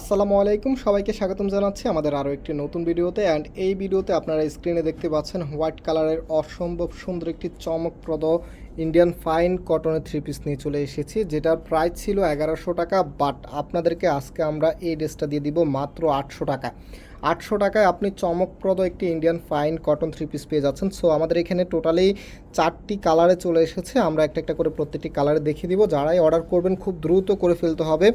আসসালামু আলাইকুম, সবাইকে স্বাগতম জানাচ্ছি আমাদের আরও একটি নতুন ভিডিওতে। অ্যান্ড এই ভিডিওতে আপনারা স্ক্রিনে দেখতে পাচ্ছেন হোয়াইট কালারের অসম্ভব সুন্দর একটি চমকপ্রদ ইন্ডিয়ান ফাইন কটনের থ্রি পিস নিয়ে চলে এসেছি, যেটার প্রাইস ছিল এগারোশো টাকা বাট আপনাদেরকে আজকে আমরা এই ড্রেসটা দিয়ে দিব মাত্র আটশো টাকা। আটশো টাকায় আপনি চমকপ্রদ একটি Indian fine cotton three piece পেয়ে যাচ্ছেন। সো আমাদের এখানে টোটালি চারটি কালারে চলে এসেছে। আমরা একটা একটা করে প্রত্যেকটি কালারে দেখিয়ে দিব। যারাই অর্ডার করবেন, খুব দ্রুত করে ফেলতে হবে।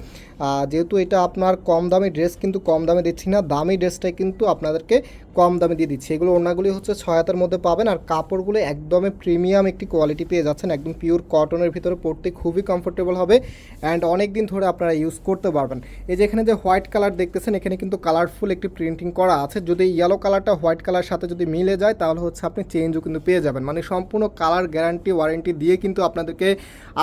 যেহেতু এটা আপনার কম দামি ড্রেস, কিন্তু কম দামে দিচ্ছি না। দামি ড্রেসটাই কিন্তু আপনাদেরকে কম দামে দিয়ে দিচ্ছি। এগুলো ওনাগুলি হচ্ছে ছয় হাতের মধ্যে পাবেন, আর কাপড়গুলো একদমই প্রিমিয়াম একটি কোয়ালিটি পেয়ে যাচ্ছেন, একদম পিওর কটনের ভিতরে পড়তে খুবই কমফোর্টেবল হবে অ্যান্ড অনেক দিন ধরে আপনারা ইউজ করতে পারবেন। এই যে এখানে যে হোয়াইট কালার দেখতেছেন, এখানে কিন্তু কালারফুল একটি প্রিন্টিং করা আছে। যদি ইয়েলো কালারটা হোয়াইট কালার সাথে যদি মিলে যায়, তাহলে হচ্ছে আপনি চেঞ্জও কিন্তু পেয়ে যাবেন। মানে সম্পূর্ণ কালার গ্যারান্টি ওয়ারেন্টি দিয়ে কিন্তু আপনাদেরকে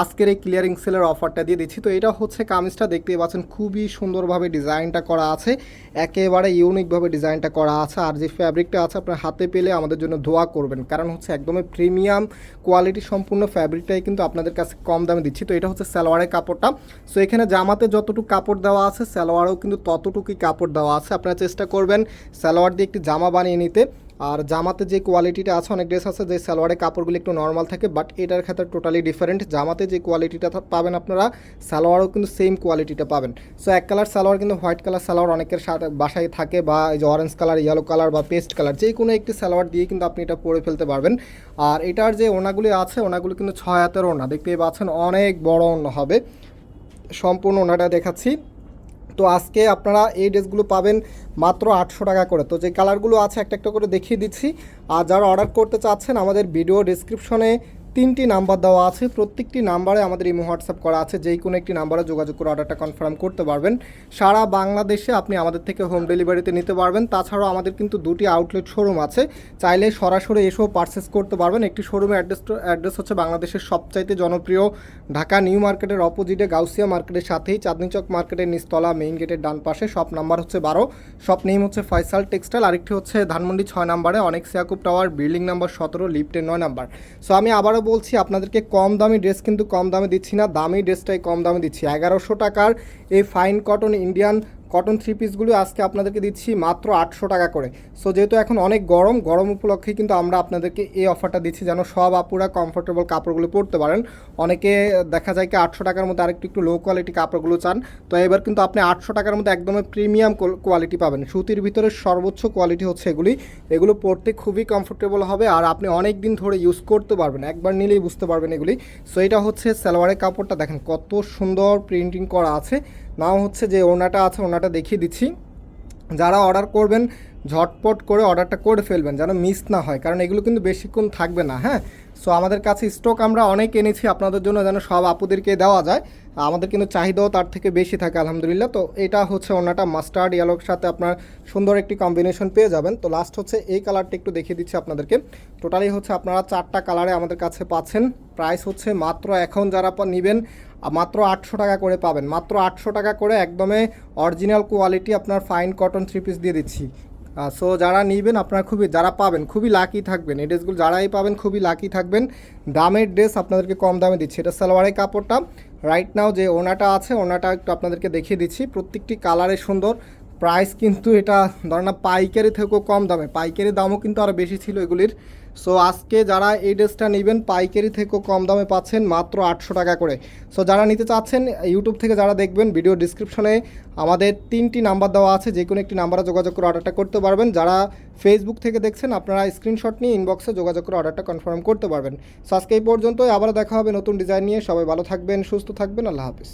আজকের এই ক্লিয়ারিং সেলের অফারটা দিয়ে দিচ্ছি। তো এটা হচ্ছে কামিজটা, দেখতেই পাচ্ছেন খুবই সুন্দরভাবে ডিজাইনটা করা আছে। একেবারে ইউনিকভাবে ডিজাইনটা করা আছে। আর যে ফ্যাব্রিকটা আছে, আপনার হাতে পেলে আমাদের জন্য ধোয়া করবেন। কারণ হচ্ছে একদমই প্রিমিয়াম কোয়ালিটি সম্পূর্ণ ফ্যাব্রিকটাই কিন্তু আপনাদের কাছে কম দামে দিচ্ছি। তো এটা হচ্ছে সালোয়ারের কাপড়টা। সো এখানে জামাতে যতটুকু কাপড় দেওয়া আছে, সালোয়ারেও কিন্তু ততটুকুই কাপড় দেওয়া আছে। আপনারা চেষ্টা করবেন সালোয়ার দিয়ে একটি জামা বানিয়ে নিতে। আর জামাতে যে কোয়ালিটিটা আছে, অনেক ড্রেস আছে, যে সালোয়ারের কাপড়গুলো একটু নর্মাল থাকে বাট এটার ক্ষেত্রে টোটালি ডিফারেন্ট জামাতে যে কোয়ালিটিটা পাবেন আপনারা, সালোয়ারও কিন্তু সেম কোয়ালিটিটা পাবেন। সো এক কালার সালোয়ার কিন্তু হোয়াইট কালার সালোয়ার অনেকের বাসায় থাকে, বা এই যে অরেঞ্জ কালার ইয়েলো কালার বা পেস্ট কালার যে কোনো একটি সালোয়ার দিয়ে কিন্তু আপনি এটা পরে ফেলতে পারবেন। আর এটার যে ওনাগুলি আছে, ওনাগুলো কিন্তু ছয় হাতের ওনা, দেখতেই পাচ্ছেন, অনেক বড় ওনা হবে। সম্পূর্ণ ওনাটা দেখাচ্ছি। তো আজকে আপনারা এই ড্রেসগুলো পাবেন মাত্র আটশো টাকা করে। তো যে কালারগুলো আছে একটা একটা করে দেখিয়ে দিচ্ছি। আর যারা অর্ডার করতে চাচ্ছেন আমাদের ভিডিও ডিসক্রিপশনে তিনটি নাম্বার দেওয়া আছে। প্রত্যেকটি নাম্বারে আমাদের ইমো হোয়াটসঅ্যাপ করা আছে। যেই কোনো একটি নাম্বারে যোগাযোগ করে অর্ডারটা কনফার্ম করতে পারবেন। সারা বাংলাদেশে আপনি আমাদের থেকে হোম ডেলিভারিতে নিতে পারবেন। তাছাড়াও আমাদের কিন্তু দুটি আউটলেট শোরুম আছে। চাইলে সরাসরি এসেও পারচেস করতে পারবেন। একটি শোরুমের অ্যাড্রেস অ্যাড্রেস হচ্ছে বাংলাদেশের সবচাইতে জনপ্রিয় ঢাকা নিউ মার্কেটের অপোজিটে গাউসিয়া মার্কেটের সাথেই। চাঁদনি চক মার্কেটের নিচতলা মেইন গেটের ডান পাশে। শপ নাম্বার হচ্ছে বারো। শপ নেম হচ্ছে ফয়সাল টেক্সটাইল। আরেকটি হচ্ছে ধানমন্ডি ছয় নাম্বারে অনেক সিয়াকুব টাওয়ার। বিল্ডিং নাম্বার সতেরো, লিফটের নয় নাম্বার। সো আমি আবারও বলছি, আপনাদেরকে কম দামি ড্রেস কিন্তু কম দামে দিচ্ছি না, দামি ড্রেসটাই কম দামে দিচ্ছি। এগারোশো টাকার এই fine cotton Indian cotton three পিসগুলো আজকে আপনাদেরকে দিচ্ছি মাত্র আটশো টাকা করে। সো যেহেতু এখন অনেক গরম গরম উপলক্ষে কিন্তু আমরা আপনাদেরকে এই অফারটা দিচ্ছি যেন সব আপুরা কমফোর্টেবল কাপড়গুলো পরতে পারেন। অনেকে দেখা যায় কি আটশো টাকার মধ্যে আরেকটু, একটু লো কোয়ালিটি কাপড়গুলো চান। তো এবার কিন্তু আপনি আটশো টাকার মধ্যে একদমই প্রিমিয়াম কোয়ালিটি পাবেন। সুতির ভিতরে সর্বোচ্চ কোয়ালিটি হচ্ছে এগুলি। এগুলো পরতে খুবই কমফোর্টেবল হবে আর আপনি অনেক দিন ধরে ইউজ করতে পারবেন। একবার নিলেই বুঝতে পারবেন এগুলি। সো এটা হচ্ছে সালোয়ারের কাপড়টা। দেখেন কত সুন্দর প্রিন্টিং করা আছে। নাও হচ্ছে যে ওনাটা আছে ওনাটা দেখিয়ে দিচ্ছি। যারা অর্ডার করবেন, ঝটপট করে অর্ডারটা করে ফেলবেন, যেন মিস না হয়, কারণ এগুলো কিন্তু বেশিক্ষণ থাকবে না হ্যাঁ? সো আমাদের কাছে স্টক আমরা অনেক এনেছি, আপনাদের জন্য যেন সব আপুদেরকে দেওয়া যায়। আমাদের কিন্তু চাহিদাও তার থেকে বেশি থাকে, আলহামদুলিল্লাহ। তো এটা হচ্ছে ওনাটা মাস্টার্ড ইয়ালোর সাথে আপনার সুন্দর একটি কম্বিনেশন পেয়ে যাবেন। তো লাস্ট হচ্ছে এই কালারটা একটু দেখিয়ে দিচ্ছি আপনাদেরকে। টোটালি হচ্ছে আপনারা চারটা কালারে আমাদের কাছে পাচ্ছেন। প্রাইস হচ্ছে মাত্র এখন যারা নিবেন মাত্র আটশো টাকা করে পাবেন। মাত্র আটশো টাকা করে একদমে অরিজিনাল কোয়ালিটি আপনার ফাইন কটন থ্রি পিস দিয়ে দিচ্ছি। সো যারা নিবেন আপনারা খুবই যারা পাবেন, খুবই লাকি থাকবেন। এই ড্রেসগুলো যারাই পাবেন, খুবই লাকি থাকবেন। দামের ড্রেস আপনাদেরকে কম দামে দিচ্ছি। এটা সালোয়ারের কাপড়টা। রাইট নাও যে ওনাটা আছে, ওনাটা একটু আপনাদেরকে দেখিয়ে দিচ্ছি। প্রত্যেকটি কালারে সুন্দর। প্রাইস কিন্তু এটা ধরেন না পাইকারি থেকেও কম দামে। পাইকারি দামও কিন্তু আরও বেশি ছিল এগুলির। সো আজকে যারা এই ড্রেসটা নেবেন, পাইকারি থেকেও কম দামে পাচ্ছেন মাত্র আটশো টাকা করে। সো যারা নিতে চাচ্ছেন ইউটিউব থেকে যারা দেখবেন ভিডিও ডিসক্রিপশনে আমাদের তিনটি নাম্বার দেওয়া আছে যে কোনো একটি নাম্বারে যোগাযোগ করে অর্ডারটা করতে পারবেন। যারা ফেসবুক থেকে দেখছেন, আপনারা স্ক্রিনশট নিয়ে ইনবক্সে যোগাযোগ করে অর্ডারটা কনফার্ম করতে পারবেন। সো আজকে এই পর্যন্তই আবার দেখা হবে নতুন ডিজাইন নিয়ে। সবাই ভালো থাকবেন, সুস্থ থাকবেন, আল্লাহ হাফিজ।